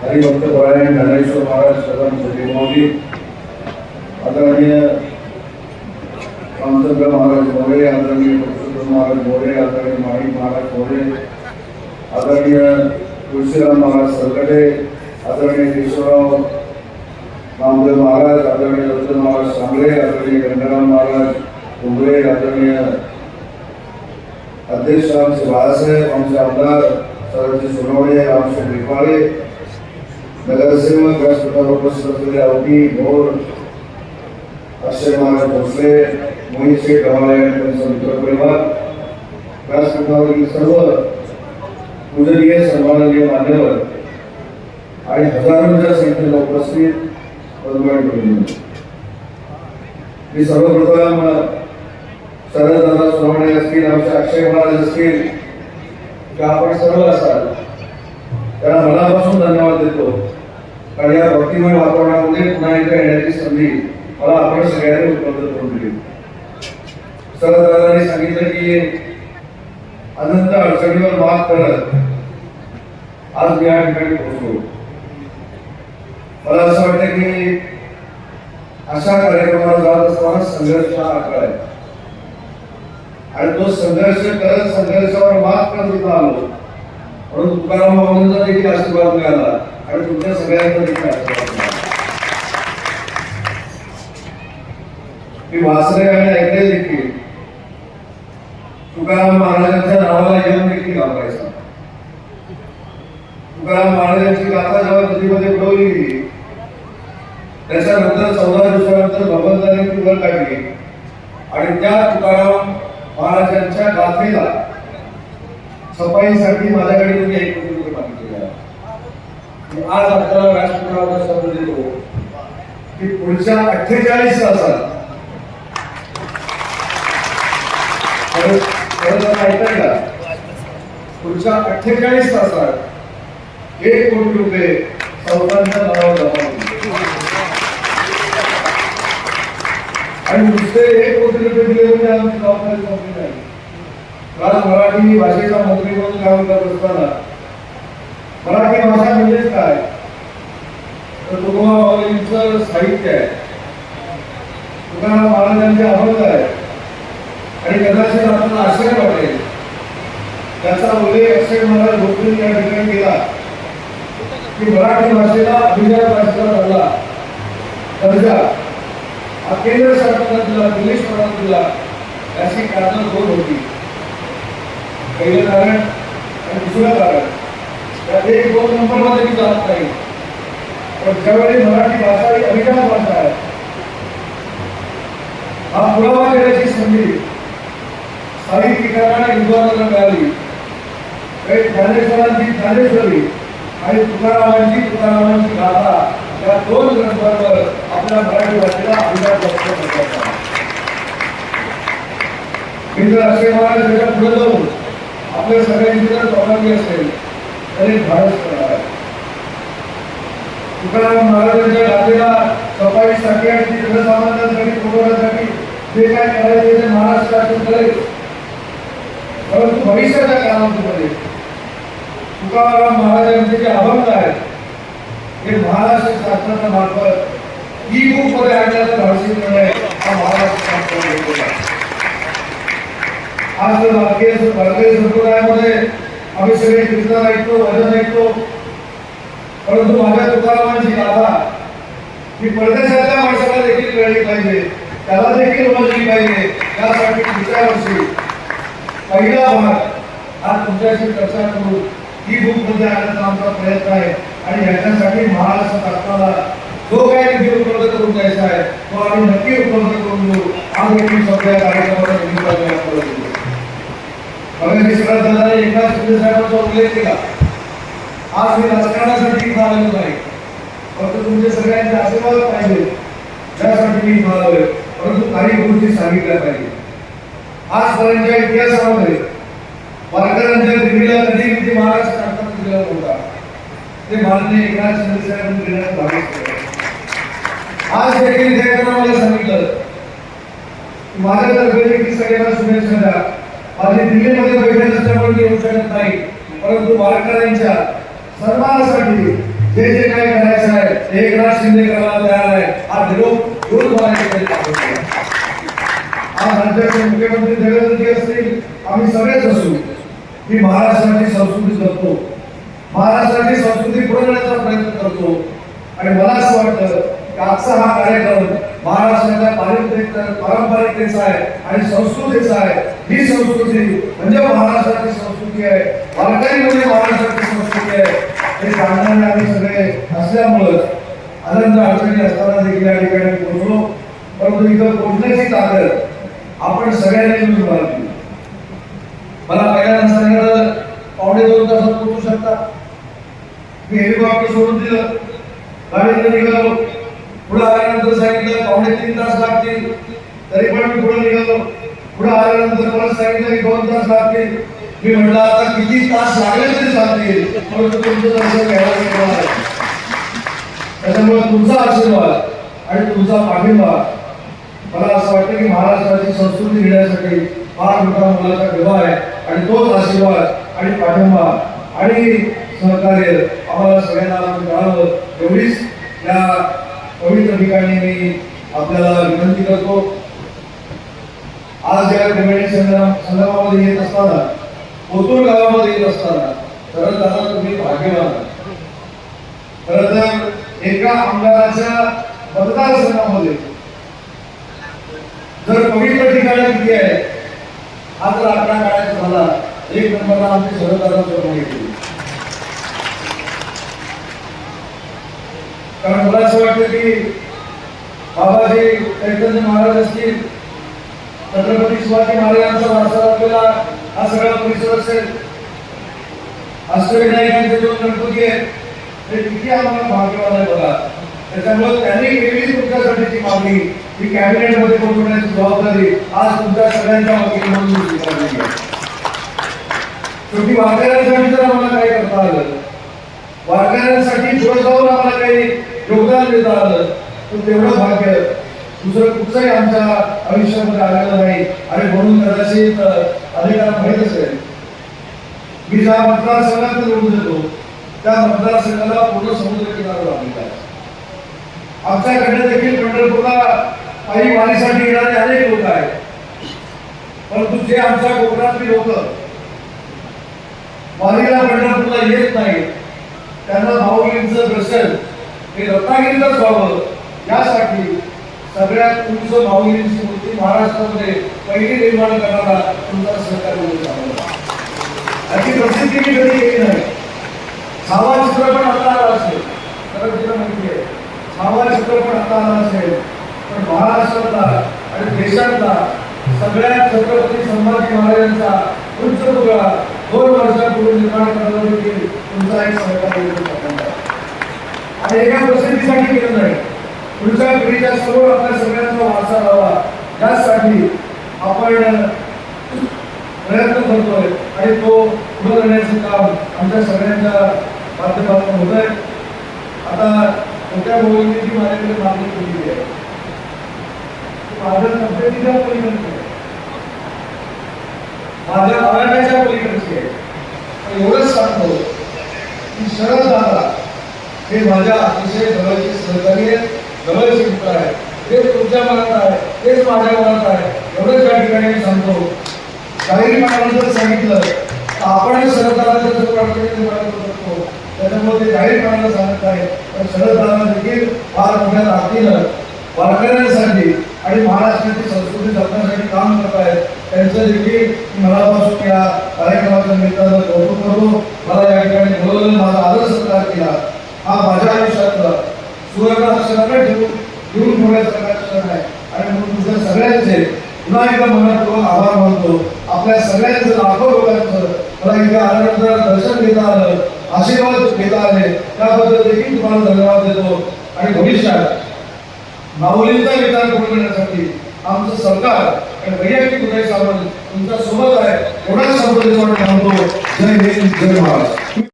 हरिभक्त परायण ज्ञानेश्वर महाराज, सदन सचिवमौली आदरणीय रामचंद्र महाराज मोरे आदरणीय पुरुषोत्तम महाराज मोरे आदरणीय माणिक महाराज मोरे आदरणीय तुळशीराम महाराज सरकटे आदरणीय केशवराव रामदेव महाराज आदरणीय दत्त महाराज सांगळे आदरणीय गंगाराम महाराज कुंबळे आदरणीय अध्यक्ष आमचे बाळासाहेब आमचे आमदार। सरजी सोनवणे रामशेठ रिपाळे नगरसेवक व्यासपीठावर उपस्थित असलेले अवधी भोर अक्षय महाराज भोसले मोहित शेठ गव्हाळे आणि त्यांचा मित्रपरिवार व्यासपीठावरील सर्व पूजनीय सन्माननीय मान्यवर आणि हजारोच्या संख्येला उपस्थित मी सर्वप्रथम शरददादा सोनवणे असतील आमचे अक्षय महाराज असतील का आपण सर्व असाल त्यांना मनापासून धन्यवाद देतो. कारण या भक्तिमय वातावरणामध्ये पुन्हा एकदा येण्याची संधी मला आपण सगळ्यांनी उपलब्ध करून दिली. शरददादांनी सांगितलं की अनंत अडचणीवर मात करत आज मी या ठिकाणी पोहोचलो. मला असं वाटतं की अशा कार्यक्रमाला जात असताना संघर्ष हा आकडा आहे. आणि तो संघर्ष करत संघर्षावर मात करत आलो. म्हणून तुकाराम बाबांचा देखील आशीर्वाद मिळाला आणि तुमच्या सगळ्यांचा देखील आशीर्वाद मिळाला. मी वासरे आणि ऐकले देखील तुकाराम महाराजांच्या नावाला येऊन देखील घालवायचा तुकाराम महाराजांची गाथा जेव्हा नदीमध्ये बुडवली गेली त्याच्यानंतर चौदा दिवसानंतर भगवंतांनी ती वर काढली. आणि त्या तुकाराम महाराजांच्या गाथेला सफाईसाठी माझ्याकडे तुम्ही एक कोटी रुपये मागितले आहे. आज आपल्याला व्यासपीठावर शब्द देतो. की पुढच्या अठ्ठेचाळीस तासात ऐकायला पुढच्या अठ्ठेचाळीस तासात एक कोटी रुपये संस्थांच्या नावावर जमा. आणि दुसरे एक कोटी रुपये दिले म्हणजे आमची जबाबदारी संपली नाही. कारण मराठी भाषेचा मंत्री म्हणून काम करत असताना मराठी भाषा म्हणजेच काय? तर तुकोबा साहित्य आहे. तुकाराम महाराजांचे अभंग आहे. आणि कदाचित आपल्याला आश्चर्य वाटेल. त्याचा उल्लेख अक्षय महाराज भोसले या ठिकाणी केला. की मराठी भाषेला अभिजात भाषेचा केंद्र सरकारनं दिला पोलीस सरकारनं दिला याची कारणं दोन होती. पहिलं कारण आणि दुसरं कारण. त्यात एक दोन नंबरमध्ये मी जात नाही. पण ज्यावेळी मराठी भाषा ही अभिजात भाषा आहे हा पुरावा करण्याची संधी साहित्यिकांना विद्वानांना मिळाली. काही ज्ञानेश्वरांची ज्ञानेश्वरी आणि तुकारामांची तुकारामांची गाथा या दोन ग्रंथांवर आपल्या मराठी भाषेला अभिमान व्यक्त करतात. मी जर असे महाराज त्याच्या पुढे जाऊन आपल्या सगळ्यांची जर परवानगी असेल तर एक भारत करणार आहे. तुकाराम महाराजांच्या गाथेला सफाईसाठी आणि जनसामान्यांसाठी पुरवण्यासाठी जे काय करायचे ते महाराष्ट्र शासन करेल परंतु भविष्याच्या कालावधीमध्ये तुकाराम महाराजांचे जे अभंग आहेत हे महाराष्ट्र शासनाच्या मार्फत ई बुकमध्ये आणण्याचा धाडसी हा महाराष्ट्र आज भारतीय भारतीय संप्रदायामध्ये आम्ही सगळे कीर्तन ऐकतो भजन ऐकतो. परंतु माझ्या तुकारामांची गाथा ही परदेशातल्या माणसाला देखील कळली पाहिजे. त्याला देखील समजली पाहिजे. त्यासाठी पुढच्या वर्षी पहिला भाग हा तुमच्याशी चर्चा करून ही बुकमध्ये म्हणजे आणण्याचा आमचा प्रयत्न आहे. आणि याच्यासाठी महाराष्ट्र शासनाला जो काही निधी उपलब्ध करून द्यायचा आहे. तो आम्ही नक्की उपलब्ध करून देऊ. आज देखील सगळ्या कार्यक्रमाला निमित्ताने एकनाथ शिंदे साहेबांचा उल्लेख केला. आज मी राजकारणासाठी इथं आलेलो नाही. फक्त तुमचे सगळ्यांचे आशीर्वाद पाहिजे. त्यासाठी मी इथं आलोय. परंतु काही गोष्टी सांगितल्या पाहिजे. आजपर्यंतच्या इतिहासामध्ये वारकऱ्यांच्या दिल्लीला कधी किती महाराष्ट्र शासनाने दिला नव्हता? ते माननीय एकनाथ शिंदे साहेबांनी देण्यास भाग केलं. आज देखील त्यांना मला सांगितलं की माझ्यातर्फे देखील सगळ्यांना शुभेच्छा द्या. माझी दिल्लीमध्ये बैठक असल्यामुळे मी येऊ शकत नाही. परंतु वारकऱ्यांच्या सन्मानासाठी जे जे काही करायचं आहे एकनाथ शिंदे करायला तयार आहे. हा निरोप घेऊन मला आज राज्याचे मुख्यमंत्री देवेंद्रजी असतील. आम्ही सगळेच असू. की महाराष्ट्राची संस्कृती जपतो. महाराष्ट्राची संस्कृती पुढे नेण्याचा प्रयत्न करतो. आणि मला असं वाटतं आजचा हा कार्यक्रम महाराष्ट्राच्या पारंपरिक पारंपरिकतेचा आहे आणि संस्कृतीचा आहे. ही संस्कृती म्हणजे महाराष्ट्राची संस्कृती आहे. वारकरी म्हणजे महाराष्ट्राची संस्कृती आहे. हे सांगणारे आम्ही सगळे असल्यामुळं आनंद अडचणी असताना देखील या ठिकाणी पोहोचलो. परंतु इथं पोहोचण्याची ताकद आपण सगळ्यांनी मिळून बाळगली. मला पहिल्यांदा सांगितलं पावणे दोन तासात पोहोचू शकता? मी हेलिकॉप्टर सोडून दिलं. गाडीने निघालो. पुढे आल्यानंतर सांगितलं पावणे तीन तास लागतील तरी पण मी पुढे निघालो. पुढे आल्यानंतर परत सांगितलं की दोन तास लागतील. मी म्हटलं आता किती तास लागले तरी चालतील परंतु तुमचं दर्शन घ्यायला आहे. त्याच्यामुळे तुमचा आशीर्वाद आणि तुमचा पाठिंबा मला असं वाटतं की महाराष्ट्राची संस्कृती घेण्यासाठी फार मोठा मुलाचा विवाह आहे. आणि तोच आशीर्वाद आणि पाठिंबा आणि सहकार्य आम्हाला सगळ्यांना मिळावं एवढीच या पवित्र ठिकाणी मी आपल्याला विनंती करतो. आज या कमेडी संग्राम संग्रामामध्ये येत असताना कोतूर गावामध्ये येत असताना खरं दादा तुम्ही भाग्यवान आहात. खरं तर एका आमदाराच्या मतदारसंघामध्ये जर पवित्र ठिकाणी किती आहे हा जर आकडा काढायचा झाला. एक नंबरला आमचे शरदारांचं माहिती कारण मला असं वाटतं की बाबाजी चैतन्य महाराज असतील छत्रपती शिवाजी महाराजांचा वारसा असलेला हा सगळा परिसर असेल. अष्टविनायकांचे दोन गणपती आहेत. ते किती आम्हाला भाग्यवान आहे बघा. त्याच्यामुळे त्यांनी केली तुमच्यासाठीची मागणी. ही कॅबिनेटमध्ये पोहोचवण्याची जबाबदारी आज तुमच्या सगळ्यांच्या मागणी म्हणून स्वीकारली आहे. शेवटी वारकऱ्यांसाठी तर आम्हाला काय करता आलं. वारकऱ्यांसाठी पुढे जाऊन आम्हाला काही योगदान देता आलं. तर तेवढं भाग्य दुसरं कुठचंही आमच्या आयुष्यामध्ये आलेलं नाही. आणि म्हणून कदाचित अनेकांना माहीत असेल. मी ज्या मतदारसंघात निवडून देतो त्या मतदारसंघाला पूर्ण समुद्र किनारा लाभलेला आहे आमच्याकडे देखील पंढरपूरला काही वारीसाठी येणारे अनेक लोक आहेत. परंतु जे आमच्या कोकणातली लोक वारीला पंढरपूरला येत नाही त्यांना भाऊबींचं दर्शन हे रत्नागिरीलाच व्हावं यासाठी सगळ्यात उंच माऊलींची मूर्ती महाराष्ट्रामध्ये पहिली निर्माण करणारा तुमचा सरकार होता याची प्रसिद्धी मी कधी केली नाही. छावा चित्रपट आता आला असेल. तर तिला माहिती आहे. छावा चित्रपट आता आला असेल. पण महाराष्ट्रातला आणि देशातला सगळ्यात छत्रपती संभाजी महाराजांचा उंच पुतळा दोन वर्षापूर्वी निर्माण करण्याला देखील तुमचा एक सहकार्य आणि एका प्रसिद्धीसाठी केलं नाही पुढच्या पिढीच्या समोर आपल्या सगळ्यांचा वारसा राहावा यासाठी आपण प्रयत्न करतोय आणि तो पुढे करण्याचं काम आमच्या सगळ्यांच्या माध्यमातून होत आहे आता मोठ्या जी माझ्याकडे मागणी केलेली आहे माझ्या तब्येतीच्या पलीकडची आहे. माझ्या मराठ्याच्या पलीकडची आहे. एवढंच सांगतो की शरद दादा हे माझ्या अतिशय जवळचे सहकारी आहेत जवळचे मित्र आहेत. तेच तुमच्या मनात आहे तेच माझ्या मनात आहे. एवढंच या ठिकाणी मी सांगतो. काही जर सांगितलं आपण शरददाराचं जर अडचणी निर्माण करू शकतो त्याच्यामुळे ते जाहीरपणानं सांगत आहे. तर शरददारांना देखील फार मोठ्या ताकदीनं वारकऱ्यांसाठी आणि महाराष्ट्राची संस्कृती जपण्यासाठी काम करत आहेत त्यांचं देखील मनापासून या कार्यक्रमाच्या निमित्तानं कौतुक करतो मला या ठिकाणी बोलवलं माझा आदर सत्कार केला हा माझ्या आयुष्यातला सुवर्ण अक्षराकडे ठेवून घेऊन ठेवण्याचा क्षण आहे आणि म्हणून तुमच्या सगळ्यांचे पुन्हा एकदा मनापूर्वक आभार मानतो. आपल्या सगळ्यांचं लाखो लोकांचं मला इथे आल्यानंतर दर्शन घेता आलं आशीर्वाद घेता आले त्याबद्दल देखील तुम्हाला धन्यवाद देतो. आणि भविष्यात माऊलींचा विचार करून घेण्यासाठी आमचं सरकार आणि वैयक्तिक उदय सावंत तुमच्यासोबत आहे एवढाच संबंधित म्हणतो जय हिंद जय महाराज